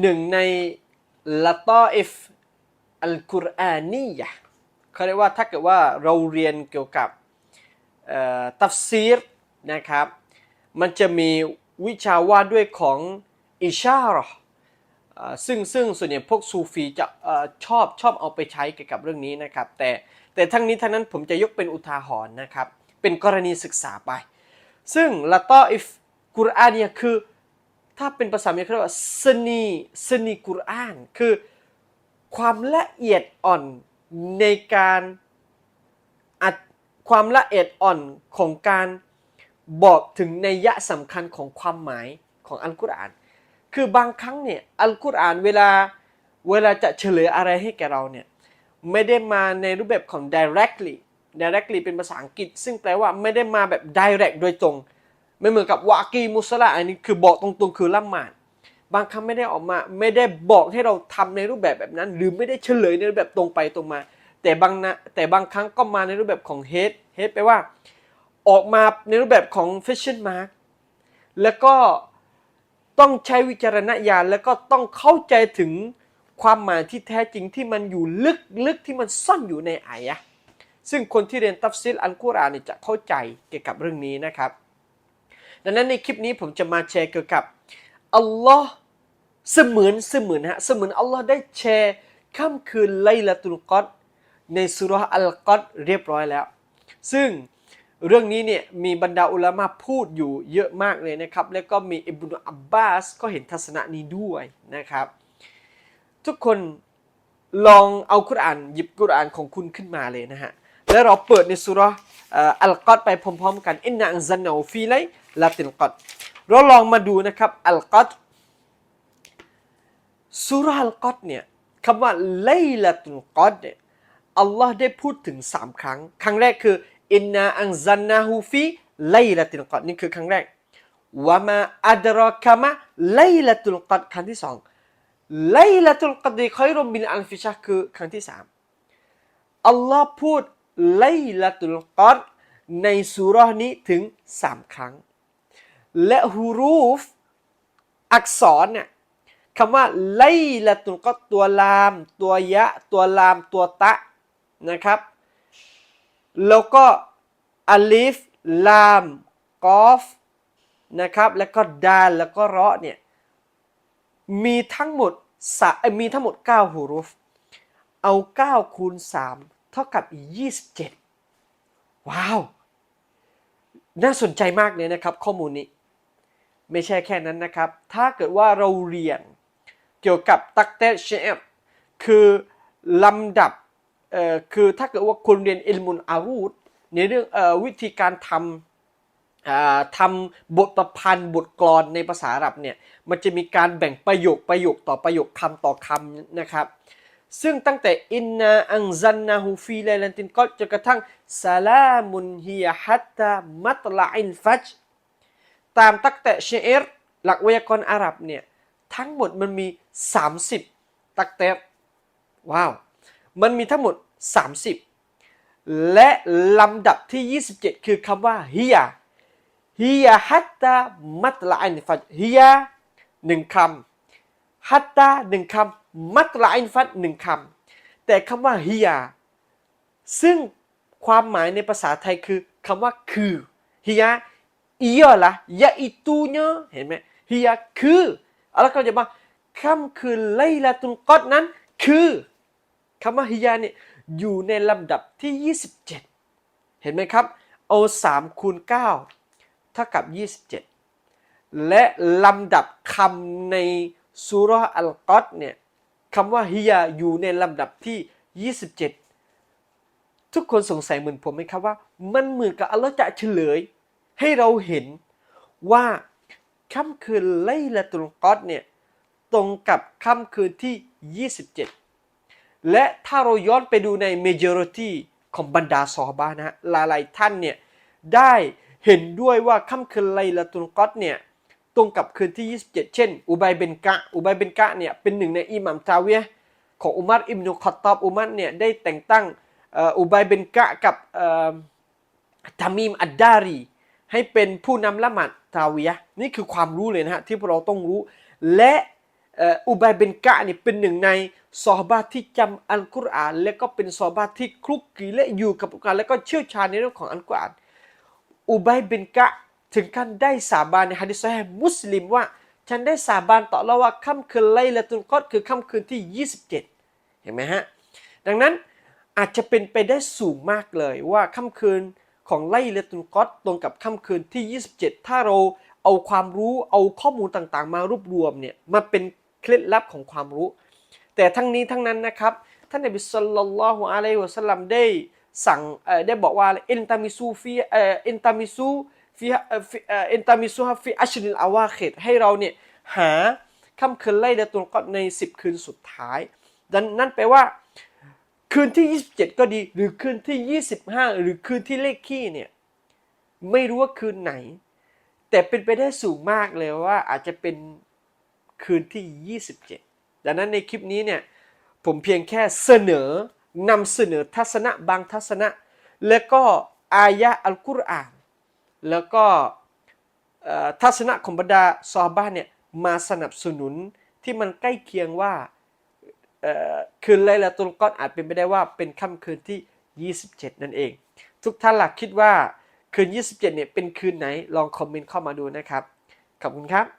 หนึ่งในละตออิฟอัลกุรอานียะเขาเรียกว่าถ้าเกิดว่าเราเรียนเกี่ยวกับตัฟซีรนะครับ มันจะมีวิชาว่าด้วยของอิชาร์ซึ่งซึ่งส่วนใหญ่พวกซูฟีจะอชอบชอบเอาไปใช้เกี่ยวกับเรื่องนี้นะครับ แต่แต่ทั้งนี้ทั้งนั้นผมจะยกเป็นอุทาหรณ์นะครับ เป็นกรณีศึกษาไป ซึ่งละตออิฟกุรอานเนี่ยคือ ถ้าเป็นภาษาเมียเขาเรียกว่าสนีสนีกุรอาน คือความละเอียดอ่อนในการอัดความละเอียดอ่อนของการบอกถึงในยะสำคัญของความหมายของอัลกุรอาน คือบางครั้งเนี่ยอัลกุรอานเวลาเวลาจะเฉลยอะไรให้แกเราเนี่ยไม่ได้มาในรูปแบบของ directly directly เป็นภาษาอังกฤษ ซึ่งแปลว่าไม่ได้มาแบบ direct โดยตรง ไม่เหมือนกับวากีมุสละอันนี้คือบอกตรงๆคือละหมาดบางครั้งไม่ได้ออกมา ไม่ได้บอกให้เราทำในรูปแบบแบบนั้น หรือไม่ได้เฉลยในรูปแบบตรงไปตรงมา แต่บางนะแต่บางครั้งก็มาในรูปแบบของเฮดเฮดแปลว่า ออกมาในรูปแบบของ fashion mark แล้วก็ต้องใช้วิจารณญาณแล้วก็ต้องเข้าใจถึงความหมายที่แท้จริงที่มันอยู่ลึกๆที่มันซ่อนอยู่ในอายะซึ่งคนที่เรียนตัฟซีรอัลกุรอานี่จะเข้าใจเกี่ยวกับเรื่องนี้นะครับ ดังนั้นในคลิปนี้ผมจะมาแชร์เกี่ยวกับอัลลอฮ์เสมือนเสมือนฮะเสมือนอัลลอฮ์ได้แชร์ค่ำคืนไลละตุลกอดในสุราอัลกอดเรียบร้อยแล้ว ซึ่งเรื่องนี้เนี่ยมีบรรดาอุลามะพูดอยู่เยอะมากเลยนะครับ แล้วก็มีอิบนุอับบาสก็เห็นทัศนะนี้ด้วยนะครับ ทุกคนลองเอาคุรานหยิบคุรานของคุณขึ้นมาเลยนะฮะ แล้วเราเปิดในสุราอัลกอดไปพร้อมๆ กันอินนาอันซันนาฟีไล ลาติลกอดเราลองมาดูนะครับอัลกอดสุราอัลกอดเนี่ยคำว่าไลลาตุลกอดเนี่ยอัลลอฮ์ได้พูดถึง 3 ครั้ง ครั้งแรกคืออินนาอันซันนาฮูฟีไลลาติลกอดนี่คือครั้งแรกวะมาอัดรอกะมะไลลาตุลกอดครั้งที่สองไลลาตุลกอดคอยรมบินอัลฟิชะคือครั้งที่สามอัลลอฮ์พูดไลละตุลกอดในสุรานี้ถึงสามครั้ง และฮูรูฟอักษรเนี่ยคำว่าไลละตุลกอดตัวลาม ตัวยะ ตัวลาม ตัวตะนะครับ แล้วก็อัลิฟลามกอฟนะครับ แล้วก็ดาลแล้วก็เราะเนี่ยมีทั้งหมดสมีทั้งหมด9ฮูรูฟเอา 9 คูณ 3 เท่ากับ 27 ว้าว น่าสนใจมากเลยนะครับข้อมูลนี้ ไม่ใช่แค่นั้นนะครับ ถ้าเกิดว่าเราเรียนเกี่ยวกับตักเตเชฟคือลำดับเอ่อคือถ้าเกิดว่าคุณเรียนอิลมุนอารูดในเรื่องเอ่อวิธีการทำทำบทประพันธ์บทกลอนในภาษาอาหรับเนี่ยมันจะมีการแบ่งประโยคประโยคต่อประโยคคำต่อคำนะครับ ซึ่งตั้งแต่อินนาอังซันนาฮูฟีไลลันตินก็จนกระทั่งซาลามุนฮิยะฮัตตามัตลาอินฟัจ ตามตักแต่เชอรหลักไวยากรณ์อาหรับเนี่ย ทั้งหมดมันมี 30 ตักแต่ว้าว มันมีทั้งหมด 30 และลำดับที่ 27 คือคำว่าฮิยาฮิยาฮัตตามัตลาอินฟัดฮิยาหนึ่งคำฮัตตาหนึ่งคำมัตลาอินฟัดหนึ่งคำแต่คำว่าฮิยาซึ่งความหมายในภาษาไทยคือคำว่าคือฮิยา อียละยาอิตูเนเห็นไหมฮิยาคือแล้วก็จะมาค่ำคืนไลลาตุลกอดนั้น คือคำว่าฮิยาเนี่ยอยู่ในลำดับที่ 27 เห็นไหมครับ เอา 3 คูณ 9 เท่ากับ 27 และลำดับคำในสุราอัลกอดเนี่ยคำว่าฮิยาอยู่ในลำดับที่ 27 ทุกคนสงสัยเหมือนผมไหมครับว่า มันเหมือนกับอัลลอฮ์จะเฉลย ให้เราเห็นว่าค่ำคืนไลละตุลกอดเนี่ยตรงกับค่ำคืนที่ 27 และถ้าเราย้อนไปดูใน majority ของบรรดาซอฮาบะห์นะหลายๆท่านเนี่ยได้เห็นด้วยว่าค่ำคืนไลละตุลกอดเนี่ยตรงกับคืนที่ 27 เช่น อุบัยเบนกะ อุบัยเบนกะเนี่ยเป็นหนึ่งในอิหมัมทาเวียของอุมัรอิบนุคอตอบอุมัรเนี่ยได้แต่งตั้งอุบัยเบนกะกับทามีมอัดดารี ให้เป็นผู้นำละหมาดทาวียห์นี่คือความรู้เลยนะฮะที่พวกเราต้องรู้ และอุบัยเบนกะนี่เป็นหนึ่งในซอฮาที่จำอัลกุรอาน และก็เป็นซอฮาที่คลุกคลีและอยู่กับอัลกุรอานและก็เชี่ยวชาญในเรื่องของอัลกุรอานอุบัยเบนกะถึงขั้นได้สาบานในฮะดิษซอฮีห์มุสลิมว่า ฉันได้สาบานต่อ Allah ว่าค่ำคืนไลละตุลกอดคือค่ำคืนที่ 27 เห็นไหมฮะ ดังนั้นอาจจะเป็นไปได้สูงมากเลยว่าค่ำคืน ของไลลตุลกอดตรงกับค่ำคืนที่ 27 ถ้าเราเอาความรู้เอาข้อมูลต่างๆ มารวบรวมเนี่ยมาเป็นเคล็ดลับของความรู้ แต่ทั้งนี้ทั้งนั้นนะครับท่านนบีสุลต่านละฮ์อะลัยฮิวะสัลลัมได้สั่งได้บอกว่าอินตามิซูฟีเอ่ออินตามิซูฟีอินตามิซูฮฟีอัชริลอาวาคิดให้เราเนี่ยหาค่ำคืนไล่ลตุลกอดใน 10 คืนสุดท้ายดังนั้นแปลว่า คืนที่ 27 ก็ดี หรือคืนที่ 25 หรือคืนที่เลขขี้เนี่ยไม่รู้ว่าคืนไหน แต่เป็นไปได้สูงมากเลยว่าอาจจะเป็นคืนที่ 27 ดังนั้นในคลิปนี้เนี่ยผมเพียงแค่เสนอนำเสนอทัศนะบางทัศนะ แล้วก็อายะอัลกุรอาน แล้วก็ทัศนะของบรรดาซอบ้านเนี่ยมาสนับสนุนที่มันใกล้เคียงว่า คืนไลลาตุลกอดอาจเป็นไปได้ว่าเป็นค่ำคืนที่ 27 นั่นเอง ทุกท่านหลักคิดว่าคืน 27 เนี่ยเป็นคืนไหนลองคอมเมนต์เข้ามาดูนะครับ ขอบคุณครับ